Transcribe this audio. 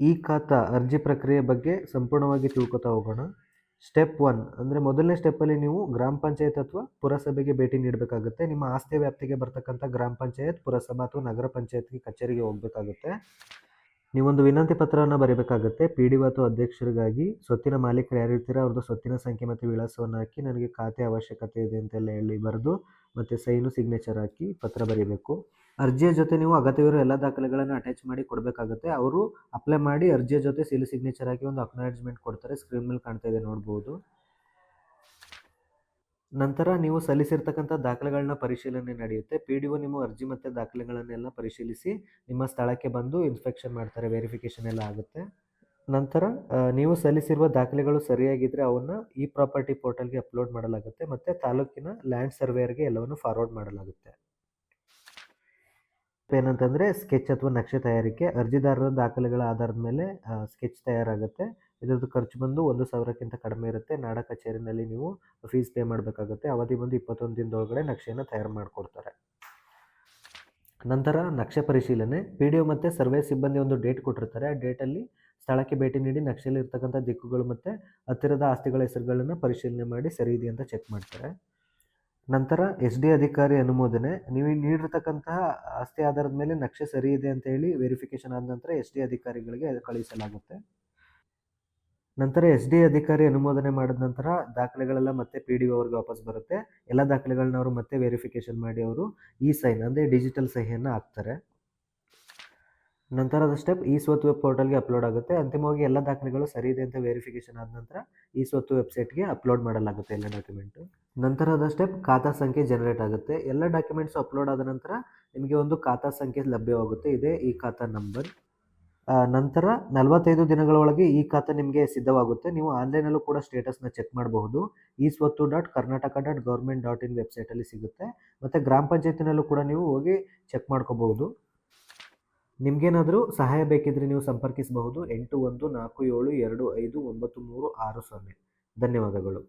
ಈ ಖಾತಾ ಅರ್ಜಿ ಪ್ರಕ್ರಿಯೆ ಬಗ್ಗೆ ಸಂಪೂರ್ಣವಾಗಿ ತಿಳ್ಕೊತಾ ಹೋಗೋಣ. ಸ್ಟೆಪ್ ಒನ್ ಅಂದರೆ ಮೊದಲನೇ ಸ್ಟೆಪ್ಪಲ್ಲಿ ನೀವು ಗ್ರಾಮ ಪಂಚಾಯತ್ ಅಥವಾ ಪುರಸಭೆಗೆ ಭೇಟಿ ನೀಡಬೇಕಾಗುತ್ತೆ. ನಿಮ್ಮ ಆಸ್ತಿ ವ್ಯಾಪ್ತಿಗೆ ಬರ್ತಕ್ಕಂಥ ಗ್ರಾಮ ಪಂಚಾಯತ್, ಪುರಸಭಾ ಅಥವಾ ನಗರ ಪಂಚಾಯತ್ಗೆ ಕಚೇರಿಗೆ ಹೋಗಬೇಕಾಗುತ್ತೆ. ನೀವೊಂದು ವಿನಂತಿ ಪತ್ರವನ್ನು ಬರೀಬೇಕಾಗುತ್ತೆ. ಪಿ ಡಿ ಅಥವಾ ಅಧ್ಯಕ್ಷರಿಗಾಗಿ ಸ್ವತ್ತಿನ ಮಾಲೀಕರು ಯಾರು ಇರ್ತೀರ ಅವ್ರದ್ದು ಸ್ವತ್ತಿನ ಸಂಖ್ಯೆ ಮತ್ತು ವಿಳಾಸವನ್ನು ಹಾಕಿ ನನಗೆ ಖಾತೆ ಅವಶ್ಯಕತೆ ಇದೆ ಅಂತೆಲ್ಲ ಹೇಳಿ ಬರೆದು ಮತ್ತು ಸೈನು ಸಿಗ್ನೇಚರ್ ಹಾಕಿ ಪತ್ರ ಬರೀಬೇಕು. ಅರ್ಜಿಯ ಜೊತೆ ನೀವು ಅಗತ್ಯವಿರೋ ಎಲ್ಲ ದಾಖಲೆಗಳನ್ನು ಅಟ್ಯಾಚ್ ಮಾಡಿ ಕೊಡಬೇಕಾಗುತ್ತೆ. ಅವರು ಅಪ್ಲೈ ಮಾಡಿ ಅರ್ಜಿಯ ಜೊತೆ ಸೀಲ್ ಸಿಗ್ನೇಚರ್ ಹಾಕಿ ಒಂದು ಅಕ್ನಾಲೆಜ್ಮೆಂಟ್ ಕೊಡ್ತಾರೆ. ಸ್ಕ್ರೀನ್ ಮೇಲೆ ಕಾಣ್ತಾ ಇದೆ ನೋಡ್ಬೋದು. ನಂತರ ನೀವು ಸಲ್ಲಿಸಿರ್ತಕ್ಕಂಥ ದಾಖಲೆಗಳನ್ನ ಪರಿಶೀಲನೆ ನಡೆಯುತ್ತೆ. ಪಿ ಡಿ ಒ ನಿಮ್ಮ ಅರ್ಜಿ ಮತ್ತು ದಾಖಲೆಗಳನ್ನೆಲ್ಲ ಪರಿಶೀಲಿಸಿ ನಿಮ್ಮ ಸ್ಥಳಕ್ಕೆ ಬಂದು ಇನ್ಸ್ಪೆಕ್ಷನ್ ಮಾಡ್ತಾರೆ ವೆರಿಫಿಕೇಷನ್ ಎಲ್ಲ ಆಗುತ್ತೆ. ನಂತರ ನೀವು ಸಲ್ಲಿಸಿರುವ ದಾಖಲೆಗಳು ಸರಿಯಾಗಿದ್ದರೆ ಅವನ್ನ ಈ ಪ್ರಾಪರ್ಟಿ ಪೋರ್ಟಲ್ಗೆ ಅಪ್ಲೋಡ್ ಮಾಡಲಾಗುತ್ತೆ ಮತ್ತು ತಾಲೂಕಿನ ಲ್ಯಾಂಡ್ ಸರ್ವೇಯರ್ಗೆ ಎಲ್ಲವನ್ನು ಫಾರ್ವರ್ಡ್ ಮಾಡಲಾಗುತ್ತೆ. ಏನಂತಂದರೆ ಸ್ಕೆಚ್ ಅಥವಾ ನಕ್ಷೆ ತಯಾರಿಕೆ, ಅರ್ಜಿದಾರರ ದಾಖಲೆಗಳ ಆಧಾರದ ಮೇಲೆ ಸ್ಕೆಚ್ ತಯಾರಾಗುತ್ತೆ. ಇದರದ್ದು ಖರ್ಚು ಬಂದು ಒಂದು ಸಾವಿರಕ್ಕಿಂತ ಕಡಿಮೆ ಇರುತ್ತೆ. ನಾಡ ಕಚೇರಿನಲ್ಲಿ ನೀವು ಫೀಸ್ ಪೇ ಮಾಡಬೇಕಾಗುತ್ತೆ. ಅವಧಿ ಬಂದು ಇಪ್ಪತ್ತೊಂದು ದಿನದೊಳಗಡೆ ನಕ್ಷೆಯನ್ನು ತಯಾರು ಮಾಡಿಕೊಡ್ತಾರೆ. ನಂತರ ನಕ್ಷೆ ಪರಿಶೀಲನೆ. ಪಿ ಡಿ ಒ ಮತ್ತು ಸರ್ವೆ ಸಿಬ್ಬಂದಿ ಒಂದು ಡೇಟ್ ಕೊಟ್ಟಿರ್ತಾರೆ. ಆ ಡೇಟಲ್ಲಿ ಸ್ಥಳಕ್ಕೆ ಭೇಟಿ ನೀಡಿ ನಕ್ಷೆಯಲ್ಲಿ ಇರ್ತಕ್ಕಂಥ ದಿಕ್ಕುಗಳು ಮತ್ತು ಹತ್ತಿರದ ಆಸ್ತಿಗಳ ಹೆಸರುಗಳನ್ನು ಪರಿಶೀಲನೆ ಮಾಡಿ ಸರಿ ಅಂತ ಚೆಕ್ ಮಾಡ್ತಾರೆ. ನಂತರ ಎಸ್ ಡಿ ಅಧಿಕಾರಿ ಅನುಮೋದನೆ. ನೀವು ನೀಡಿರ್ತಕ್ಕಂತಹ ಆಸ್ತಿ ಆಧಾರದ ಮೇಲೆ ನಕ್ಷೆ ಸರಿ ಇದೆ ಅಂತ ಹೇಳಿ ವೆರಿಫಿಕೇಶನ್ ಆದ ನಂತರ ಎಸ್ ಡಿ ಅಧಿಕಾರಿಗಳಿಗೆ ಕಳುಹಿಸಲಾಗುತ್ತೆ. ನಂತರ ಎಸ್ ಡಿ ಅಧಿಕಾರಿ ಅನುಮೋದನೆ ಮಾಡಿದ ನಂತರ ದಾಖಲೆಗಳೆಲ್ಲ ಮತ್ತೆ ಪಿ ಡಿ ಅವ್ರಿಗೆ ವಾಪಸ್ ಬರುತ್ತೆ. ಎಲ್ಲ ದಾಖಲೆಗಳನ್ನ ಅವರು ಮತ್ತೆ ವೆರಿಫಿಕೇಶನ್ ಮಾಡಿ ಅವರು ಇ ಸೈನ್ ಅಂದರೆ ಡಿಜಿಟಲ್ ಸಹಿಯನ್ನು ಹಾಕ್ತಾರೆ. ನಂತರದ ಸ್ಟೆಪ್ ಈ ಸ್ವತ್ತು ವೆಬ್ ಪೋರ್ಟಲ್ಗೆ ಅಪ್ಲೋಡ್ ಆಗುತ್ತೆ. ಅಂತಿಮವಾಗಿ ಎಲ್ಲ ದಾಖಲೆಗಳು ಸರಿ ಇದೆ ಅಂತ ವೆರಿಫಿಕೇಶನ್ ಆದ ನಂತರ ಈ ಸ್ವತ್ತು ವೆಬ್ಸೈಟ್ಗೆ ಅಪ್ಲೋಡ್ ಮಾಡಲಾಗುತ್ತೆ ಎಲ್ಲ ಡಾಕ್ಯುಮೆಂಟು ನಂತರದ ಸ್ಟೆಪ್ ಖಾತಾ ಸಂಖ್ಯೆ ಜನರೇಟ್ ಆಗುತ್ತೆ. ಎಲ್ಲ ಡಾಕ್ಯುಮೆಂಟ್ಸ್ ಅಪ್ಲೋಡ್ ಆದ ನಂತರ ನಿಮಗೆ ಒಂದು ಖಾತಾ ಸಂಖ್ಯೆ ಲಭ್ಯವಾಗುತ್ತೆ. ಇದೆ ಈ ಖಾತಾ ನಂಬರ್ ನಂತರ ನಲವತ್ತೈದು ದಿನಗಳ ಒಳಗೆ ಈ ಖಾತೆ ನಿಮಗೆ ಸಿದ್ಧವಾಗುತ್ತೆ. ನೀವು ಆನ್ಲೈನಲ್ಲೂ ಕೂಡ ಸ್ಟೇಟಸ್ನ ಚೆಕ್ ಮಾಡಬಹುದು. ಈ Swathu dot Karnataka dot government dot in ವೆಬ್ಸೈಟಲ್ಲಿ ಸಿಗುತ್ತೆ. ಮತ್ತು ಗ್ರಾಮ ಪಂಚಾಯತಿನಲ್ಲೂ ಕೂಡ ನೀವು ಹೋಗಿ ಚೆಕ್ ಮಾಡ್ಕೋಬಹುದು. ನಿಮಗೇನಾದರೂ ಸಹಾಯ ಬೇಕಿದ್ರೆ ನೀವು ಸಂಪರ್ಕಿಸಬಹುದು. ಎಂಟು ಒಂದು ನಾಲ್ಕು ಏಳು ಎರಡು ಐದು ಒಂಬತ್ತು ಮೂರು ಆರು ಸೊನ್ನೆ. ಧನ್ಯವಾದಗಳು.